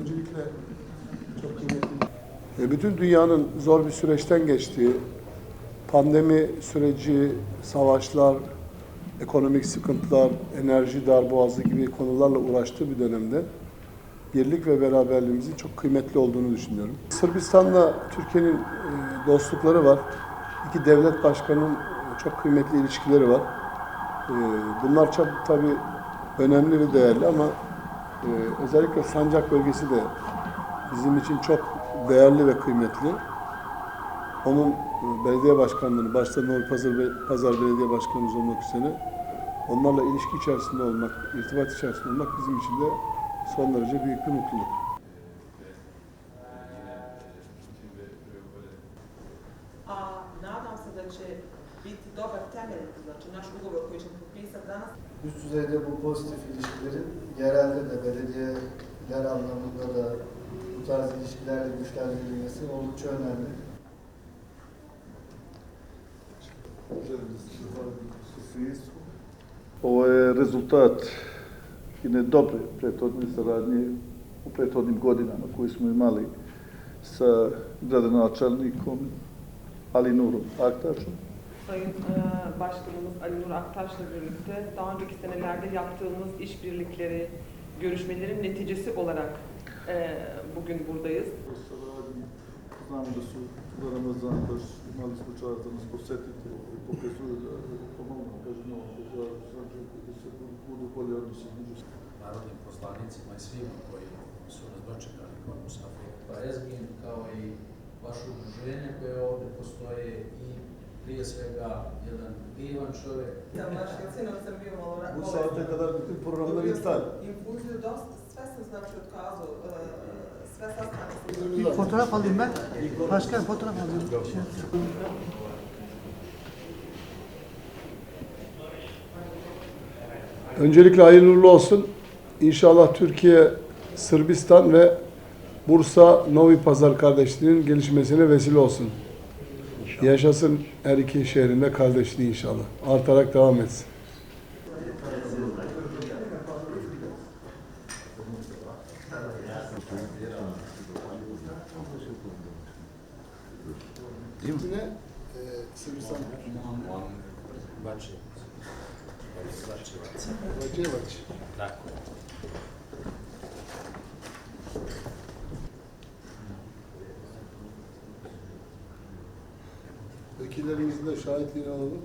Öncelikle çok kıymetli. E, Bütün dünyanın zor bir süreçten geçtiği, pandemi süreci, savaşlar, ekonomik sıkıntılar, enerji darboğazı gibi konularla uğraştığı bir dönemde birlik ve beraberliğimizin çok kıymetli olduğunu düşünüyorum. Sırbistan'la Türkiye'nin e, dostlukları var. İki devlet başkanının e, çok kıymetli ilişkileri var. Bunlar çok tabii önemli ve değerli ama e, özellikle Sancak bölgesi de bizim için çok değerli ve kıymetli. Onun e, belediye başkanlığını, başta Nuri Pazar, Pazar Belediye Başkanımız olmak üzere onlarla ilişki içerisinde olmak, irtibat içerisinde olmak bizim için de son derece büyük bir mutluluk. Üst düzeyde bu pozitif ilişkilerin yerelde de belediyeler anlamında da bu tarz ilişkilerle güçlendirilmesi oldukça önemli. Ovo je rezultat jedne dobre prethodne saradnje u prethodnim godinama koju smo imali sa gradonačelnikom Alinurom Aktašom. Sayın e, Başkanımız Ali Nur Aktaş'la birlikte daha önceki senelerde yaptığımız işbirlikleri, görüşmelerin neticesi olarak e, bugün buradayız. Narodnim poslanicima i svima koji su nas dočekali kao Musafir Prezgin, kao i vaše udruženje koje ovde postoje i prije svega jedan divan čovjek. sam baš jer sinoć sam bio malo Bu bolesna. saate kadar bütün programlar Dobio iptal. Infuziju dosta, sve sam znači otkazao, e, sve sastanke sam Bir fotoğraf alayım ben. Başkan fotoğraf alayım. Öncelikle hayırlı uğurlu olsun. İnşallah Türkiye, Sırbistan ve Bursa Novi Pazar kardeşliğinin gelişmesine vesile olsun. Yaşasın her iki şehrinde kardeşliği inşallah. Artarak devam etsin. Yine e, Sırbistan. Vekillerimizin de şahitliğini alalım.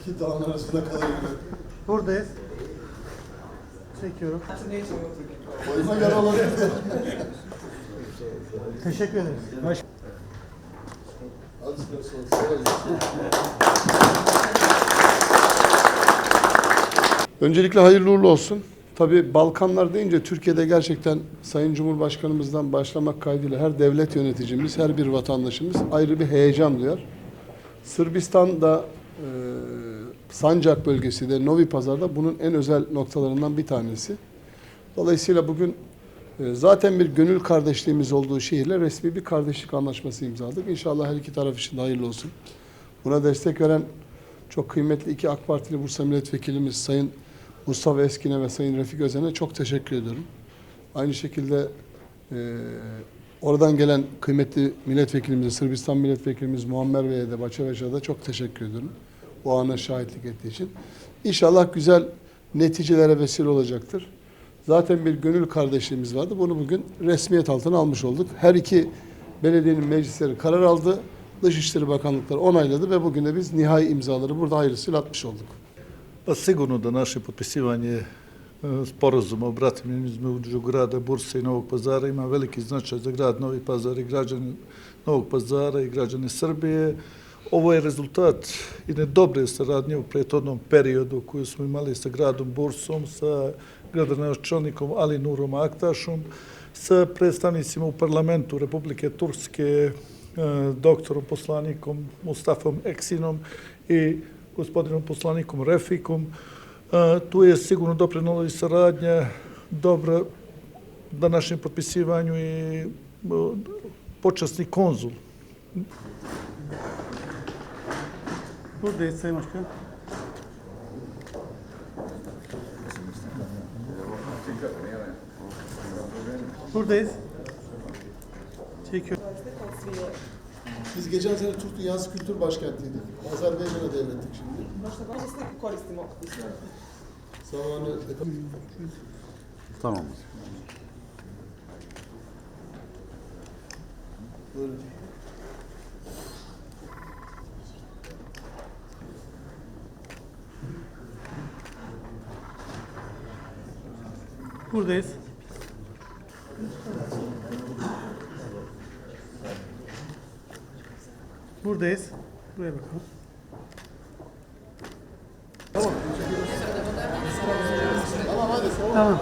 İki dağın arasında kalabilir. Buradayız. Çekiyorum. Boyuna olabilir. Teşekkür ederiz. Baş Hadi. Öncelikle hayırlı uğurlu olsun. Tabii Balkanlar deyince Türkiye'de gerçekten Sayın Cumhurbaşkanımızdan başlamak kaydıyla her devlet yöneticimiz, her bir vatandaşımız ayrı bir heyecan duyar. Sırbistan'da e, Sancak bölgesi de Novi Pazar'da bunun en özel noktalarından bir tanesi. Dolayısıyla bugün e, zaten bir gönül kardeşliğimiz olduğu şehirle resmi bir kardeşlik anlaşması imzaladık. İnşallah her iki taraf için de hayırlı olsun. Buna destek veren çok kıymetli iki AK Partili Bursa Milletvekilimiz Sayın Mustafa Eskine ve Sayın Refik Özen'e çok teşekkür ediyorum. Aynı şekilde e, oradan gelen kıymetli milletvekilimiz, Sırbistan milletvekilimiz Muammer Bey'e de Baçeveş'e de çok teşekkür ediyorum. Bu ana şahitlik ettiği için. İnşallah güzel neticelere vesile olacaktır. Zaten bir gönül kardeşliğimiz vardı. Bunu bugün resmiyet altına almış olduk. Her iki belediyenin meclisleri karar aldı. Dışişleri Bakanlıkları onayladı ve bugün de biz nihai imzaları burada hayırlısıyla atmış olduk. Pa sigurno da naše potpisivanje e, sporazuma o bratimljenju između grada Bursa i Novog pazara ima veliki značaj za grad Novi Pazar i građane Novog pazara i građane Srbije. Ovo je rezultat jedne dobre saradnje u prethodnom periodu koju smo imali sa gradom Bursom, sa gradonačelnikom Ali Nurom Aktašom, sa predstavnicima u parlamentu Republike Turske, e, doktorom poslanikom Mustafom Eksinom i gospodinom poslanikom Refikom. E, tu je sigurno doprinula i saradnja dobra današnjem potpisivanju i e, počasni konzul. Buradayız Sayın Başkan. Buradayız. Çekiyor. Biz geçen sene Türk Dünyası Kültür Başkentiydik. Azerbaycan'a devrettik şimdi. Koristimo Zamanı Tamam. Böyle. Buradayız. Buradayız. Buraya bakalım. Tamam. Tamam.